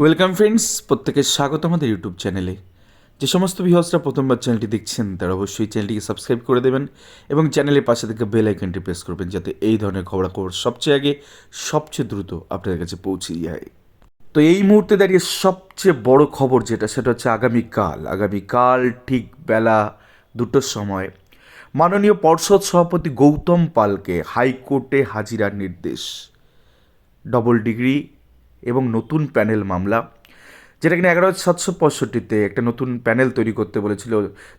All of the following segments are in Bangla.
ওয়েলকাম ফ্রেন্ডস প্রত্যেকের স্বাগত আমাদের ইউটিউব চ্যানেলে যে সমস্ত ভিউয়ার্সরা প্রথমবার চ্যানেলটি দেখছেন, তারা অবশ্যই চ্যানেলটিকে সাবস্ক্রাইব করে দেবেন এবং চ্যানেলের পাশে থেকে বেল আইকনটি প্রেস করবেন যাতে এই ধরনের খবরাখবর সবচেয়ে আগে, সবচেয়ে দ্রুত আপনাদের কাছে পৌঁছে যায়। তো এই মুহূর্তে দাঁড়িয়ে সবচেয়ে বড় খবর যেটা, সেটা হচ্ছে আগামীকাল। আগামীকাল ঠিক বেলা দুটোর সময় মাননীয় পর্ষদ সভাপতি গৌতম পালকে হাইকোর্টে হাজিরার নির্দেশ। ডবল ডিগ্রি এবং নতুন প্যানেল মামলা, যেটা কিনা এগারো হাজার সাতশো পঁয়ষট্টিতে একটা নতুন প্যানেল তৈরি করতে বলেছিল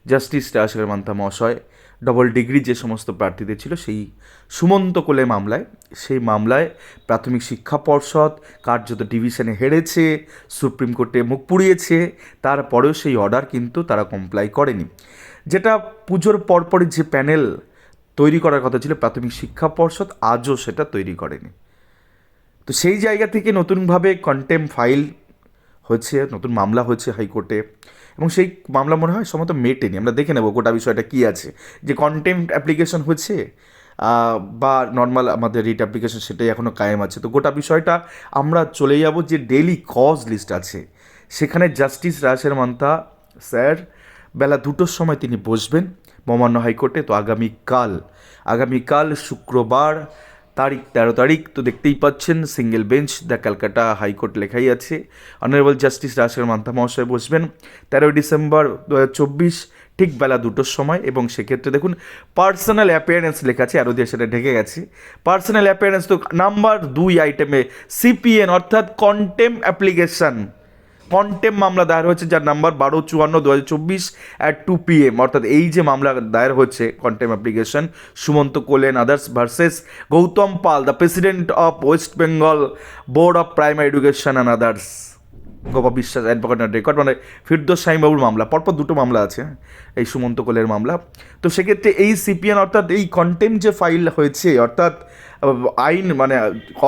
জাস্টিস রাজশেখর মান্থা মহাশয়। ডবল ডিগ্রি যে সমস্ত প্রার্থীদের ছিল সেই সুমন্ত কোলে মামলায়। সেই মামলায় প্রাথমিক শিক্ষা পর্ষদ কার্যত ডিভিশনে হেরেছে, সুপ্রিম কোর্টে মুখ পুড়িয়েছে, তারপরেও সেই অর্ডার কিন্তু তারা কমপ্লাই করেনি। যেটা পুজোর পরপরই যে প্যানেল তৈরি করার কথা ছিল প্রাথমিক শিক্ষা পর্ষদ, আজও সেটা তৈরি করেনি। তো সেই জায়গা থেকে নতুনভাবে কন্টেম ফাইল হচ্ছে, নতুন মামলা হচ্ছে হাইকোর্টে এবং সেই মামলা মনে হয় সম্ভবত মেটেনি। আমরা দেখে নেব গোটা বিষয়টা কী আছে। যে কন্টেম্প অ্যাপ্লিকেশন হচ্ছে বা নর্মাল আমাদের রিট অ্যাপ্লিকেশন সেটাই এখনও কায়েম আছে। তো গোটা বিষয়টা আমরা চলে যাব যে ডেলি কজ লিস্ট আছে। সেখানে জাস্টিস রাজের মান্তা স্যার বেলা দুটোর সময় তিনি বসবেন মহামান্য হাইকোর্টে। তো আগামীকাল আগামীকাল শুক্রবার তারিখ, তেরো তারিখ তো দেখতেই পাচ্ছেন single bench the Calcutta high court লেখাই আছে। অনারেবল জাস্টিস রাজের মান্থা মহাশয় বসবেন। তেরোই ডিসেম্বর দু চব্বিশ, ঠিক বেলা দুটোর সময় এবং সেক্ষেত্রে দেখুন পার্সোনাল অ্যাপিয়ারেন্স লেখা আছে, আরও দিয়ে সেটা ঢেকে গেছে। পার্সোনাল অ্যাপিয়ারেন্স তো নাম্বার দুই আইটেমে সিপিএন অর্থাৎ কন্টেম অ্যাপ্লিকেশন কন্টেম মামলা দায়ের হয়েছে, যার নাম্বার বারো চুয়ান্ন দু হাজার চব্বিশ অ্যাট টু পিএম অর্থাৎ এই যে মামলা দায়ের হয়েছে contempt application Sumanta কোলেন others versus Gautam Pal the president of West Bengal board of primary education and others Gopa Biswas advocate record মানে ফিরদোস সাইমবাবুর মামলা, পরপর দুটো মামলা আছে, এই সুমন্ত কোলের মামলা। তো সেক্ষেত্রে এই সিপিএন অর্থাৎ এই কন্টেম যে ফাইল হয়েছে, অর্থাৎ আইন মানে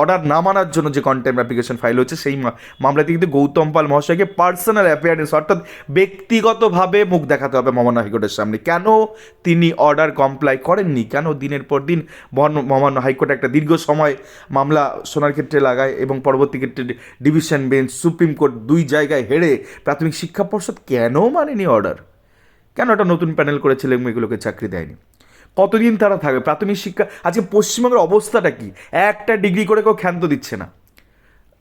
অর্ডার না মানার জন্য যে কন্টেম্প অ্যাপ্লিকেশন ফাইল হচ্ছে, সেই মামলাতে কিন্তু গৌতম পাল মহাশয়কে পার্সোনাল অ্যাপিয়ারেন্স অর্থাৎ ব্যক্তিগতভাবে মুখ দেখাতে হবে মহামান্য হাইকোর্টের সামনে। কেন তিনি অর্ডার কমপ্লাই করেননি? কেন দিনের পর দিন মহামান্য হাইকোর্ট একটা দীর্ঘ সময় মামলা শোনার ক্ষেত্রে লাগায় এবং পরবর্তী ক্ষেত্রে ডিভিশন বেঞ্চ, সুপ্রিম কোর্ট দুই জায়গায় হেরে প্রাথমিক শিক্ষা পর্ষদ কেন মানেনি অর্ডার কেন একটা নতুন প্যানেল করেছিলেন এগুলোকে চাকরি দেয়নি? কতদিন তারা থাকবে? প্রাথমিক শিক্ষা আজকে পশ্চিমবঙ্গের অবস্থাটা কি? একটা ডিগ্রি করে কেউ ক্ষান্ত দিচ্ছে না।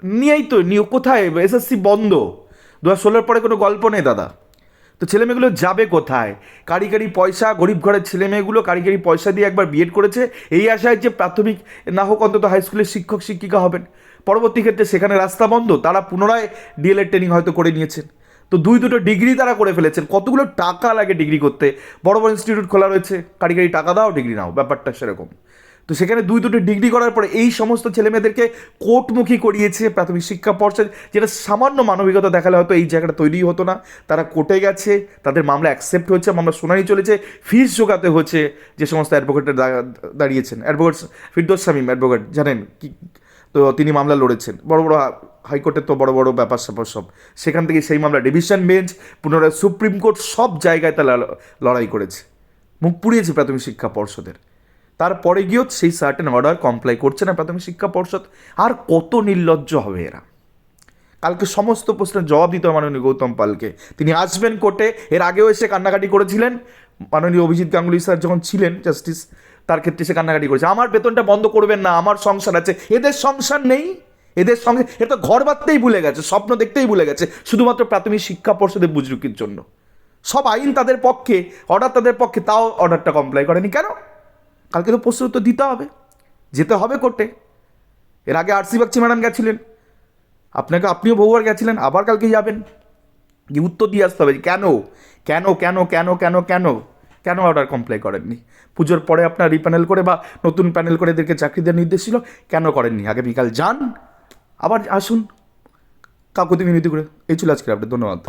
নিয়েই তো নিয়ে কোথায়? এসএসসি বন্ধ। দু হাজার ষোলোর পরে কোনো গল্প নেই, দাদা। তো ছেলেমেয়েগুলো যাবে কোথায়? কারিগরি পয়সা, গরিব ঘরের ছেলেমেয়েগুলো কারিগরি পয়সা দিয়ে একবার বিএড করেছে। এই আশায় যে প্রাথমিক না হোক অন্তত হাই স্কুলের শিক্ষক, শিক্ষিকা হবেন। পরবর্তী ক্ষেত্রে সেখানে রাস্তা বন্ধ। তারা পুনরায় ডিএলএড ট্রেনিং হয়তো করে নিয়েছেন। তো দুই দুটো ডিগ্রি তারা করে ফেলেছেন। কতগুলো টাকা লাগে ডিগ্রি করতে? বড় বড় ইনস্টিটিউট খোলা রয়েছে। কারিগরি টাকা দাও, ডিগ্রি নাও। ব্যাপারটা সেরকম। তো সেখানে দুই দুটো ডিগ্রি করার পরে এই সমস্ত ছেলেমেয়েদেরকে কোর্টমুখী করিয়েছে প্রাথমিক শিক্ষা পর্ষদ, যেটা সামান্য মানবিকতা দেখালে হয়তো এই জায়গাটা তৈরি হতো না। তারা কোর্টে গেছে, তাদের মামলা অ্যাকসেপ্ট হচ্ছে মামলা শুনানি চলেছে ফিস জোগাতে হচ্ছে যে সমস্ত অ্যাডভোকেটের দাঁড়িয়েছেন। অ্যাডভোকেট ফিরদোস শামীম অ্যাডভোকেট জানেন কি তো তিনি মামলা লড়েছেন। বড় বড় হাইকোর্টের তো বড় বড় ব্যাপার স্যাপার সব। সেখান থেকে সেই মামলা ডিভিশন বেঞ্চ, পুনরায় সুপ্রিম কোর্ট সব জায়গায় তারা লড়াই করেছে। মুখ পুড়িয়েছে প্রাথমিক শিক্ষা পর্ষদের। তারপরে গিয়েও সেই সার্টেন অর্ডার কমপ্লাই করছে না প্রাথমিক শিক্ষা পর্ষদ। আর কত নির্লজ্জ হবে এরা? কালকে সমস্ত প্রশ্নের জবাব দিতে হবে মাননীয় গৌতম পালকে। তিনি আসবেন কোর্টে, এর আগেও এসে কান্নাকাটি করেছিলেন। মাননীয় অভিজিৎ গাঙ্গুলি স্যার যখন ছিলেন জাস্টিস তার ক্ষেত্রে সে কান্নাকাটি করেছে। আমার বেতনটা বন্ধ করবেন না, আমার সংসার আছে। এদের সংসার নেই। এদের সঙ্গে এটা তো ঘর বাঁধতেই ভুলে গেছে, স্বপ্ন দেখতেই ভুলে গেছে। শুধুমাত্র প্রাথমিক শিক্ষা পর্ষদের বুজরুকির জন্য। সব আইন তাদের পক্ষে, অর্ডার তাদের পক্ষে, তাও অর্ডারটা কমপ্লাই করেনি। কেন? কালকে তো প্রশ্ন উত্তর দিতে হবে। যেতে হবে কোর্টে। এর আগে আরসি বাগচি ম্যাডাম গেছিলেন। আপনাকে, আপনিও বহুবার গেছিলেন, আবার কালকে যাবেন। গিয়ে উত্তর দিয়ে আসতে হবে কেন? কেন কেন কেন কেন কেন? কেন অর্ডার কমপ্লাই করেননি? পুজোর পরে আপনার রিপ্যানেল করে বা নতুন প্যানেল করে এদেরকে চাকরি দেওয়ার নির্দেশ ছিল, কেন করেননি? আগে বিকাল যান, আবার আসুন। কাকুতি মিনতি করে, এই ছিল আজকে আপনি ধন্যবাদ।